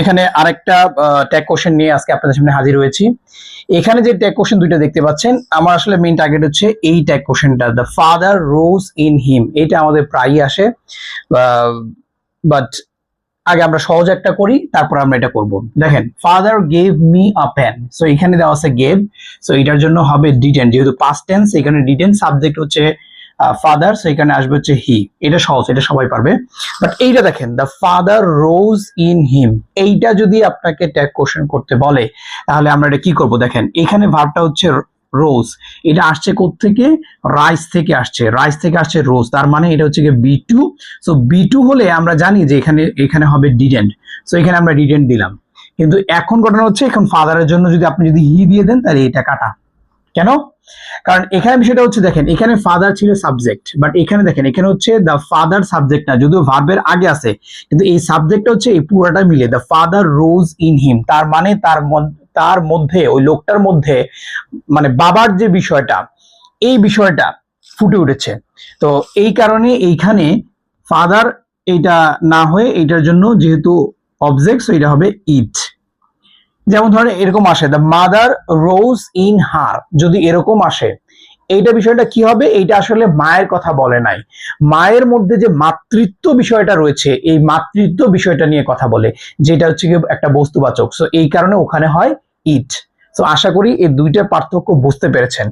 এখানে আরেকটা tag question নিয়ে আজকে আপনাদের সামনে হাজির হয়েছি। এখানে যে ট্যাগ কোশ্চেন দুইটা দেখতে পাচ্ছেন, আমার আসলে মেইন টার্গেট হচ্ছে এই ট্যাগ কোশ্চেনটা the father rose in him এটা আমাদের প্রায়ই আসে বাট আগে আমরা সহজ একটা করি, তারপর আমরা এটা করব। দেখেন father gave me a pen so এখানে দেওয়া আছে গেভ সো এটার জন্য হবে ডিটেন যেহেতু পাস্ট টেন্স এখানে ডিটেন সাবজেক্ট হচ্ছে ফাদার সো এখানে আসবে হচ্ছে হি এটা সহজ, এটা সবাই পারবে। বাট এইটা দেখেন the father rose in him এইটা যদি আপনাকে ট্যাগ কোশ্চেন করতে বলে, তাহলে আমরা এটা কি করব? দেখেন, এখানে ভাবটা হচ্ছে রোজ এটা আসছে থেকে রাইস থেকে আসছে। রাইস থেকে আসছে রোজ তার মানে এটা হচ্ছে গিয়ে be to so be to হলে আমরা জানি যে এখানে এখানে হবে ডিডেন্ট সো এখানে আমরা ডিডেন্ট দিলাম। কিন্তু এখন ঘটনা হচ্ছে, এখন ফাদারের জন্য যদি আপনি যদি হি দিয়ে দেন, তাহলে এটা কাটা। কেন? কারণ এখানে বিষয়টা হচ্ছে, দেখেন, এখানে ফাদার ছিল সাবজেক্ট বাট এখানে দেখেন, এখানে হচ্ছে দ্য ফাদার সাবজেক্ট না, যদিও ভার্বের আগে আছে, কিন্তু এই সাবজেক্টটা হচ্ছে এই পুরোটা মিলে the father rose in him তার মানে তার তার মধ্যে, ওই লোকটার মধ্যে মানে বাবার যে বিষয়টা, এই বিষয়টা ফুটে উঠেছে। তো এই কারণে এইখানে ফাদার এটা না হয়ে, এইটার জন্য যেহেতু অবজেক্ট এটা হবে ইট যেমন ধরেন এরকম আসে the mother rose in her যদি এরকম আসে, এইটা বিষয়টা কি হবে? এইটা আসলে মায়ের কথা বলে নাই। মায়ের মধ্যে যে মাতৃত্ব বিষয়টা রয়েছে, এই মাতৃত্ব বিষয়টা নিয়ে কথা বলে, যেটা হচ্ছে কি একটা বস্তুবাচক। সো এই কারণে ওখানে হয় ইট সো আশা করি এই দুইটা পার্থক্য বুঝতে পেরেছেন।